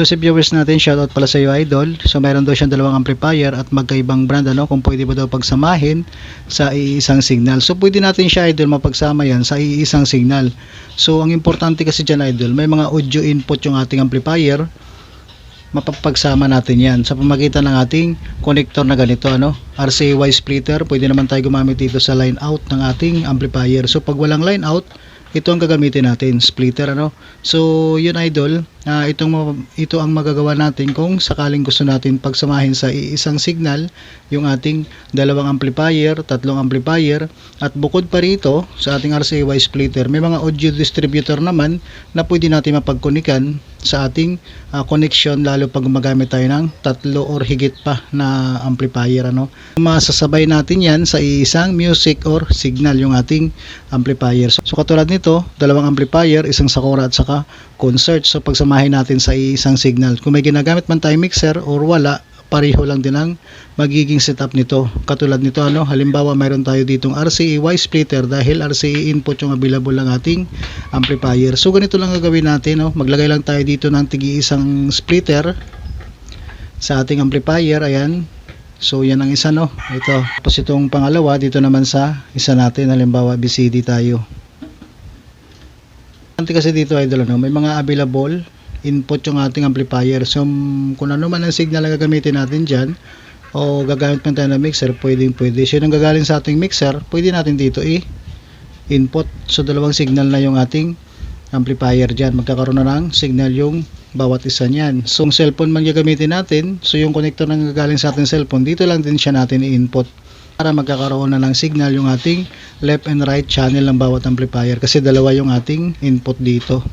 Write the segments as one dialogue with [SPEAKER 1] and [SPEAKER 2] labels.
[SPEAKER 1] So viewers natin, shoutout pala sa iyo idol. So mayroon daw siyang dalawang amplifier at magkaibang brand ano, kung pwede ba daw pagsamahin sa iisang signal. So pwede natin siya idol mapagsama yan sa iisang signal. So ang importante kasi dyan idol, may mga audio input yung ating amplifier. Mapapagsama natin yan sa pamagitan ng ating connector na ganito ano, RCA Y splitter. Pwede naman tayo gumamit dito sa line out ng ating amplifier. So pag walang line out, ito ang gagamitin natin, splitter ano. So yun idol, Ah, itong ito ang magagawa natin kung sakaling gusto natin pagsamahin sa isang signal yung ating dalawang amplifier, tatlong amplifier at bukod pa rito sa ating RCA Y splitter may mga audio distributor naman na pwede natin mapagkunikan sa ating ah, connection lalo pag gumagamit tayo ng tatlo or higit pa na amplifier ano. Masasabay natin yan sa isang music or signal yung ating amplifier. So, so katulad nito, dalawang amplifier, isang Sakura at saka concert. So pagsamahin natin sa isang signal. Kung may ginagamit man tayong mixer or wala, pareho lang din ang magiging setup nito. Katulad nito ano, halimbawa mayroon tayo ditong RCA Y splitter dahil RCA input yung available ng ating amplifier. So ganito lang gagawin natin, no? Maglagay lang tayo dito ng tigi isang splitter sa ating amplifier, ayan. So yan ang isa no. Ito. Tapos itong pangalawa dito naman sa isa natin, halimbawa BCD tayo. Kasi dito idol ano, may mga available input yung ating amplifier. So kung ano man ang signal na gagamitin natin diyan o gagamit man tayo ng mixer, pwedeng pwede. So yun ang gagaling sa ating mixer, pwede natin dito i input. So dalawang signal na yung ating amplifier diyan. Magkakaroon na ng signal yung bawat isa niyan. So kung cellphone man gagamitin natin, so yung connector na gagaling sa ating cellphone, dito lang din siya natin i-input para magkakaroon na ng signal yung ating left and right channel ng bawat amplifier kasi dalawa yung ating input dito.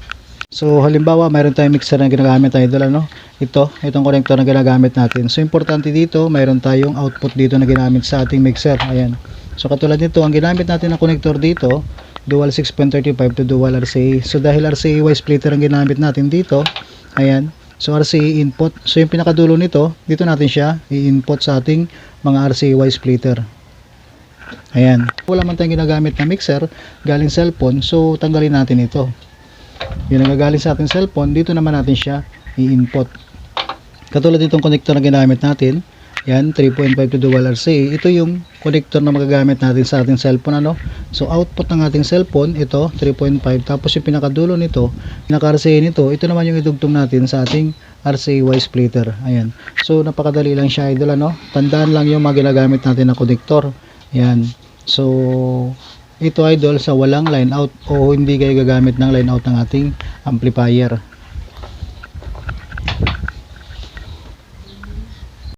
[SPEAKER 1] So halimbawa mayroon tayong mixer na ginagamit tayo idol ano? Ito, itong connector na ginagamit natin. So importante dito, mayroon tayong output dito na ginamit sa ating mixer. Ayan. So katulad nito, ang ginamit natin na connector dito, dual 6.35 to dual RCA. So dahil RCA Y splitter ang ginamit natin dito, ayan. So RCA input. So yung pinakadulo nito, dito natin siya i-input sa ating mga RCA Y splitter. Ayan. Wala man tayong ginagamit na mixer, galing cellphone, so tanggalin natin ito. Yun ang gagaling sa ating cellphone, dito naman natin siya i-input. Katulad itong connector na ginamit natin, yan, 3.5 to dual RCA. Ito yung connector na magagamit natin sa ating cellphone. Ano? So, output ng ating cellphone, ito, 3.5. Tapos yung pinakadulo nito, pinaka-RCA nito, ito naman yung idugtong natin sa ating RCA Y splitter. Ayan. So, napakadali lang siya, idol. Ano? Tandaan lang yung mga ginagamit natin na connector. Ayan. So, ito idol sa walang line out o hindi kayo gagamit ng line out ng ating amplifier.